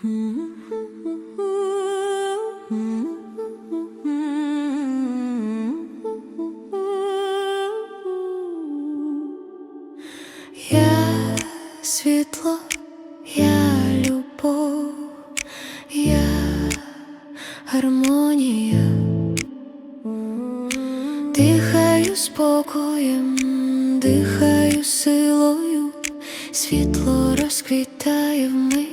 Я світло, я любов, я гармонія, дихаю спокоєм, дихаю силою, світло розквітає в мені.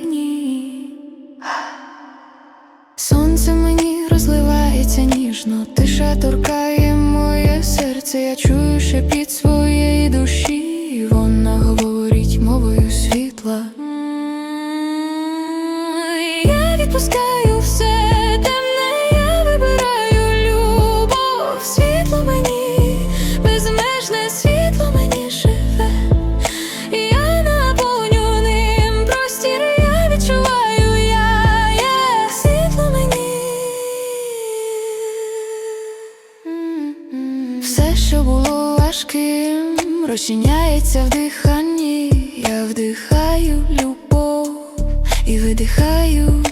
Сонце мені розливається ніжно, тиша торкає моє серце, я чую шепіт своєї душі, вона говорить мовою світла. Я відпускаю було важким, розчиняється в диханні. Я вдихаю любов і видихаю